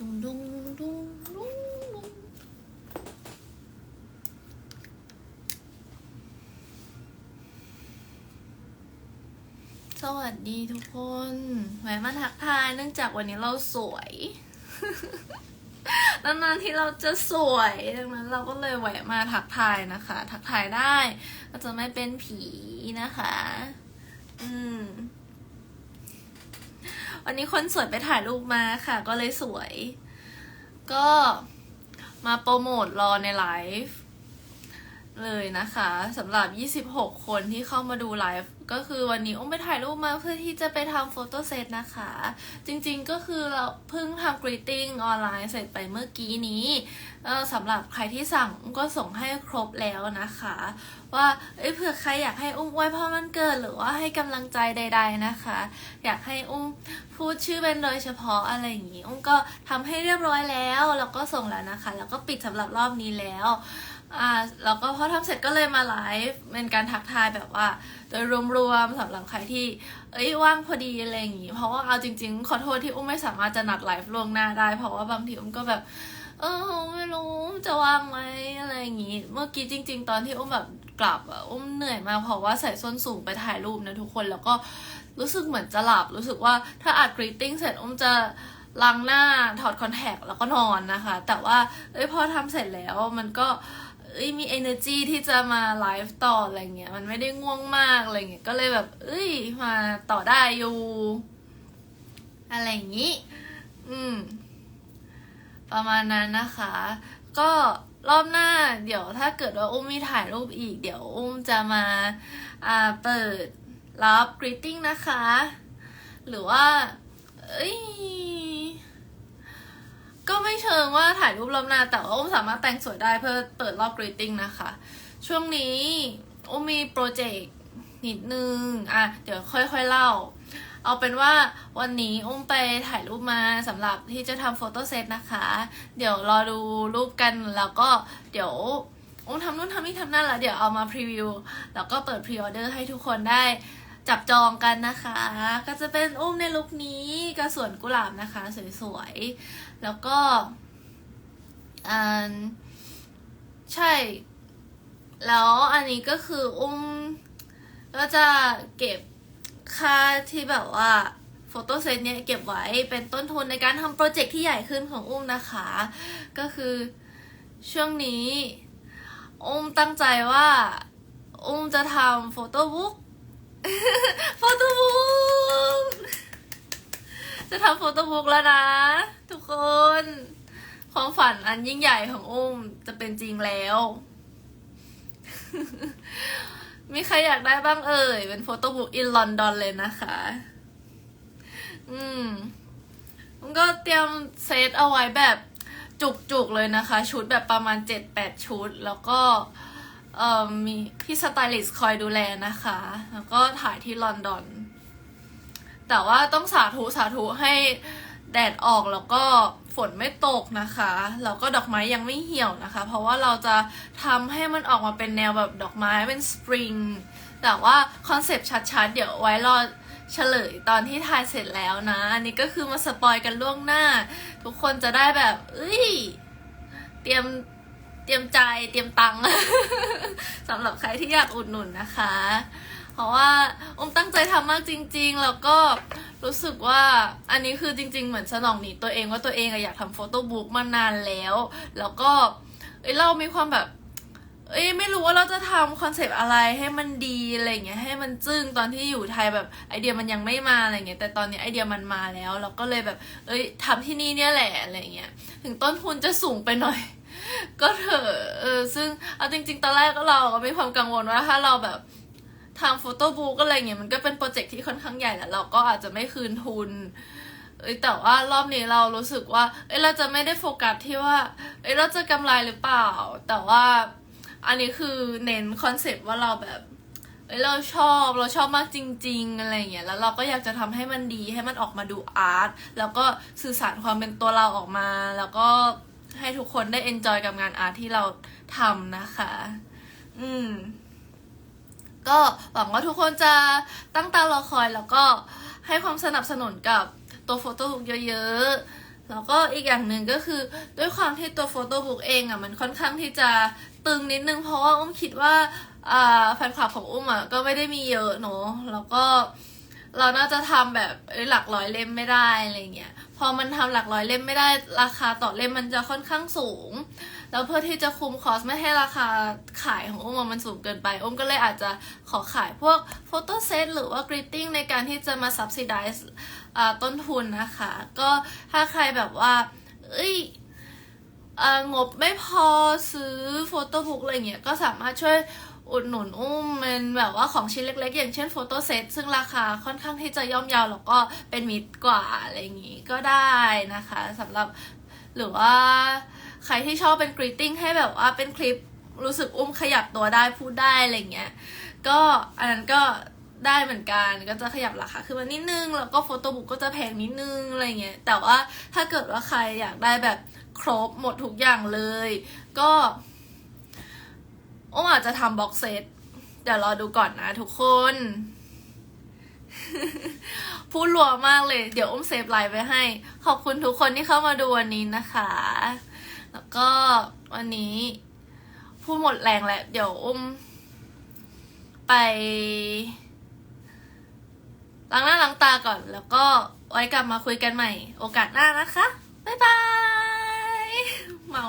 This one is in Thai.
ดุงดุสวัสดีทุกคนแหวะมาทักทายเนื่องจากวันนี้เราสวยนานๆที่เราจะสวยดังนั้นเราก็เลยแหวะมาทักทายนะคะ ทักทายได้ ก็จะไม่เป็นผีนะคะ วันนี้คนสวยไปถ่ายรูปมาค่ะ ก็เลยสวย ก็มาโปรโมทรอในไลฟ์ เลยนะคะสำหรับ 26 คนที่เข้ามาดูไลฟ์ก็คือวันนี้อุ้มไปถ่ายรูปมาเพื่อที่จะไปทำโฟโต้เซตนะคะ จริงๆก็คือเราเพิ่งทำกรีตติ้งออนไลน์เสร็จไปเมื่อกี้นี้สำหรับใครที่สั่งก็ส่งให้ครบแล้วนะคะ ว่าเอเผื่อใครอยากให้อุ้มไว้พรวันเกิดหรือว่าให้กำลังใจใด ๆนะคะ อยากให้อุ้มพูดชื่อเป็นโดยเฉพาะอะไรอย่างนี้อุ้มก็ทำให้เรียบร้อยแล้วแล้วก็ส่งแล้วนะคะ แล้วก็ปิดสำหรับรอบนี้แล้ว อ่าแล้วก็พอทำเสร็จก็เลยมาไลฟ์เป็นการทักทายแบบว่า โดยรวมๆสำหรับใครที่ เอ้ยว่างพอดีอะไรอย่างงี้ เพราะว่าเอาจริง ๆ ขอโทษที่อุ้มไม่สามารถจะนัดไลฟ์ล่วงหน้าได้ เพราะว่าบางทีอุ้มก็แบบ เออไม่รู้จะว่างไหมอะไรอย่างงี้ เมื่อกี้จริง ๆ ตอนที่อุ้มแบบกลับอะอุ้มเหนื่อยมากเพราะว่าใส่ส้นสูงไปถ่ายรูปนะทุกคนแล้วก็รู้สึกเหมือนจะหลับรู้สึกว่าถ้าอัดกรีตติ้งเสร็จอุ้มจะล้างหน้าถอดคอนแทคแล้วก็นอนนะคะ แต่ว่าเอ้ยพอทำเสร็จแล้วมันก็ เอ้ยมี energy ที่จะมาไลฟ์ต่ออะไรเงี้ย มันไม่ได้ง่วงมากอะไรเงี้ย ก็เลยแบบ เอ้ยมาต่อได้อยู่ อะไรอย่างนี้ อืม ประมาณนั้นนะคะ ก็รอบหน้า เดี๋ยวถ้าเกิดว่าอุ้มมีถ่ายรูปอีก เดี๋ยวอุ้มจะมาอ่าเปิดรับ greeting นะคะ หรือว่า เอ้ย ก็ไม่เชิงว่าถ่ายรูปรอบหน้า แต่ว่าอุ้มสามารถแต่งสวยได้เพื่อเปิดรอบ greeting นะคะ ช่วงนี้อุ้มมีโปรเจกต์นิดนึง อะ เดี๋ยวค่อยๆเล่า เอาเป็นว่าวันนี้อุ้มไปถ่ายรูปมาสำหรับที่จะทำโฟโต้เซตนะคะ เดี๋ยวรอดูรูปกันแล้วก็เดี๋ยวอุ้มทำนู่นทำนี่ทำนั่นแล้วเดี๋ยวเอามาพรีวิวแล้วก็เปิดพรีออเดอร์ให้ทุกคนได้ จับจองกันนะคะ ก็จะเป็นอุ้มในลุคนี้กระสวนกุหลาบนะคะ สวยๆ แล้วก็อันใช่ แล้วอันนี้ก็คืออุ้มก็จะเก็บค่าที่แบบว่าโฟโต้เซตเนี้ยเก็บไว้เป็นต้นทุนในการทำโปรเจกต์ที่ใหญ่ขึ้นของอุ้มนะคะ ก็คือช่วงนี้ อุ้มตั้งใจว่า อุ้มจะทำโฟโต้บุ๊ก โฟโต้บุ๊กจะทำโฟโต้บุ๊กแล้วนะ ทุกคน ความฝันอันยิ่งใหญ่ของอุ้มจะเป็นจริงแล้ว มีใครอยากได้บ้างเอ่ย เป็นโฟโต้บุ๊กอินลอนดอนเลยนะคะ อืมมันก็เตรียมเซตเอาไว้แบบจุกๆเลยนะคะ ชุดแบบประมาณ 7-8 ชุดแล้วก็ เอ่อมีพี่สไตลิสต์คอยดูแลนะคะ แล้วก็ถ่ายที่ลอนดอน แต่ว่าต้องสาธุสาธุให้แดดออกแล้วก็ฝนไม่ตกนะคะ แล้วก็ดอกไม้ยังไม่เหี่ยวนะคะ เพราะว่าเราจะทำให้มันออกมาเป็นแนวแบบดอกไม้เป็นสปริง แต่ว่าคอนเซปต์ชัดๆ เดี๋ยวไว้รอเฉลยตอนที่ถ่ายเสร็จแล้วนะ อันนี้ก็คือมาสปอยกันล่วงหน้า ทุกคนจะได้แบบ เอ้ย เตรียมเตรียมใจเตรียมตังค์ำหรับใครที่อยากอุดหนุนนะคะ เพราะว่าอมตั้งใจทำมากจริง ๆ แล้วก็รู้สึกว่าอันนี้คือจริง ๆ เหมือนสนองหนิดตัวเองว่าตัวเองอะอยากทำโฟโต้บุ๊กมานานแล้ว แล้วก็เอ้ยเรามีความแบบ เอ้ยไม่รู้ว่าเราจะทำคอนเซปต์อะไรให้มันดีอะไรเงี้ยให้มันจึ้งตอนที่อยู่ไทยแบบไอเดียมันยังไม่มาอะไรเงี้ยแต่ตอนนี้ไอเดียมันมาแล้ว เราก็เลยแบบ เอ้ยทำที่นี่เนี่ยแหละอะไรเงี้ยถึงต้นทุนจะสูงไปหน่อย ก็เถอะเออซึ่งเอาจริง ๆ ตอนแรกก็เราก็มีความกังวลว่าถ้าเราแบบทำโฟโต้บุ๊กอะไรเงี้ยมันก็เป็นโปรเจกต์ที่ค่อนข้างใหญ่แหล้วเราก็อาจจะไม่คืนทุนเอ้ยแต่ว่ารอบนี้เรารู้สึกว่า เอ้ยเราจะไม่ได้โฟกัสที่ว่า เอ้ยเราจะกำไรหรือเปล่า แต่ว่าอันนี้คือเน้นคอนเซปต์ว่าเราแบบ เอ้ยเราชอบเราชอบมากจริง ๆ อะไรเงี้ยแล้วเราก็อยากจะทำให้มันดีให้มันออกมาดูอาร์ตแล้วก็สื่อสารความเป็นตัวเราออกมา แล้วก็ ให้ทุกคนได้เอนจอยกับงานอาร์ตที่เราทำนะคะ อืม ก็หวังว่าทุกคนจะตั้งตารอคอยแล้วก็ให้ความสนับสนุนกับตัวโฟโต้บุ๊กเยอะๆ แล้วก็อีกอย่างหนึ่งก็คือด้วยความที่ตัวโฟโต้บุ๊กเองอะมันค่อนข้างที่จะตึงนิดนึงเพราะว่าอุ้มคิดว่าแฟนคลับของอุ้มอะก็ไม่ได้มีเยอะเนอะแล้วก็ เราน่าจะทำแบบหลักร้อยเล่มไม่ได้อะไรเงี้ย พอมันทำหลักร้อยเล่มไม่ได้ราคาต่อเล่มมันจะค่อนข้างสูง แล้วเพื่อที่จะคุมคอสไม่ให้ราคาขายของอุ้มมันสูงเกินไปอุ้มก็เลยอาจจะขอขายพวกโฟโต้เซตหรือว่ากริตติ้งในการที่จะมา subsidize อ่าต้นทุนนะคะ ก็ถ้าใครแบบว่า เอ้ย งบไม่พอซื้อโฟโต้บุ๊กอะไรเงี้ยก็สามารถช่วยอุดหนุนอุ้มเป็นแบบว่าของชิ้นเล็กๆ อย่างเช่นโฟโต้เซตซึ่งราคาค่อนข้างที่จะย่อมเยาวแล้วก็เป็นมิตรกว่าอะไรอย่างงี้ก็ได้นะคะสำหรับหรือว่าใครที่ชอบเป็นกรีตติ้งให้แบบว่าเป็นคลิปรู้สึกอุ้มขยับตัวได้พูดได้อะไรเงี้ยก็อันนั้นก็ ได้เหมือนกันก็จะขยับราคาขึ้นมานิดนึง แล้วก็โฟโต้บุ๊กก็จะแพงนิดนึงอะไรเงี้ยแต่ว่าถ้าเกิดว่าใครอยากได้แบบครบหมดทุกอย่างเลย ก็อ้มอาจจะทำบ็อกเซตเดี๋ยวรอดูก่อนนะทุกคน พูดรัวมากเลย เดี๋ยวอุ้มเซฟไลน์ไว้ให้ ขอบคุณทุกคนที่เข้ามาดูวันนี้นะคะ แล้วก็วันนี้ พูดหมดแรงแล้ว เดี๋ยวอุ้มไป ล้างหน้าล้างตาก่อน แล้วก็ไว้กลับมาคุยกันใหม่ โอกาสหน้านะคะ บ๊ายบาย เมา